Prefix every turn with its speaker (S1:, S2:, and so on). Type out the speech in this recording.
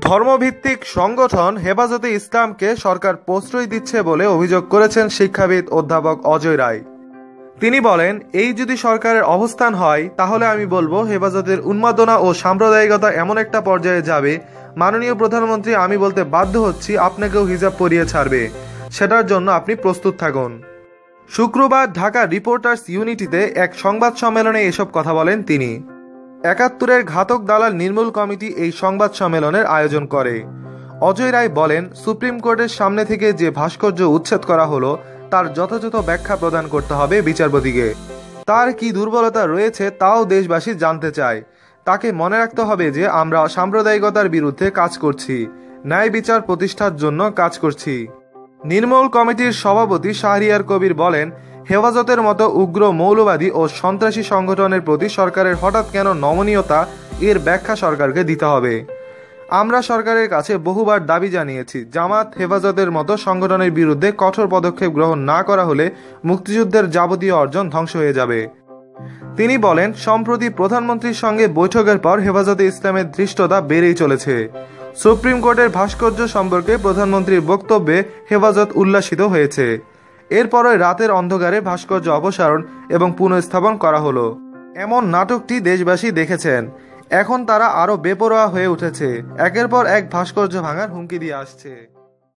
S1: ধর্মভিত্তিক সংগঠন হেফাজতে ইসলামকে সরকার প্রশ্রয় দিচ্ছে বলে অভিযোগ করেছেন শিক্ষাবিদ অধ্যাপক অজয় রায়। তিনি বলেন, এই যদি সরকারের অবস্থান হয়, তাহলে আমি বলব হেফাজতের উন্মাদনা ও সাম্প্রদায়িকতা এমন একটা পর্যায়ে যাবে। মাননীয় প্রধানমন্ত্রী, আমি বলতে বাধ্য হচ্ছি, আপনাকেও হিজাব পরিয়ে ছাড়বে। সেটার জন্য আপনি প্রস্তুত থাকুন। শুক্রবার ঢাকা রিপোর্টার্স ইউনিটিতে এক সংবাদ সম্মেলনে এসব কথা বলেন তিনি। একাত্তরের ঘাতক দালাল নির্মূল কমিটি এই সংবাদ সম্মেলনের আয়োজন করে। অজয় রায় বলেন, সুপ্রিম কোর্টের সামনে থেকে যে ভাস্কর্য উচ্ছেদ করা হলো, তার যথাযথ ব্যাখ্যা প্রদান করতে হবে বিচারপতিকে। তার কি দুর্বলতা রয়েছে, তাও দেশবাসী জানতে চায়। তাকে মনে রাখতে হবে যে, আমরা সাম্প্রদায়িকতার বিরুদ্ধে কাজ করছি, ন্যায় বিচার প্রতিষ্ঠার জন্য কাজ করছি। নির্মূল কমিটির সভাপতি শাহরিয়ার কবির বলেন হেফাজতের মতো উগ্র মৌলবাদী ও সন্ত্রাসী সংগঠনের প্রতি সরকারের হঠাৎ কেন নমনীয়তা, এর ব্যাখ্যা সরকারকে দিতে হবে। আমরা সরকারের কাছে বহুবার দাবি জানিয়েছি, জামাত হেফাজতের মতো সংগঠনের বিরুদ্ধে কঠোর পদক্ষেপ গ্রহণ না করা হলে মুক্তিযুদ্ধের যাবতীয় অর্জন ধ্বংস হয়ে যাবে। তিনি বলেন, সম্প্রতি প্রধানমন্ত্রীর সঙ্গে বৈঠকের পর হেফাজতে ইসলামের ধৃষ্টতা বেড়েই চলেছে। সুপ্রিম কোর্টের ভাস্কর্য সম্পর্কে প্রধানমন্ত্রীর বক্তব্যে হেফাজত উল্লাসিত হয়েছে। এরপরই রাতের অন্ধকারে ভাস্কর্য অপসারণ এবং পুনঃস্থাপন করা হলো। এমন নাটকটি দেশবাসী দেখেছেন। এখন তারা আরও বেপরোয়া হয়ে উঠেছে। একের পর এক ভাস্কর্য ভাঙার হুমকি দিয়ে আসছে।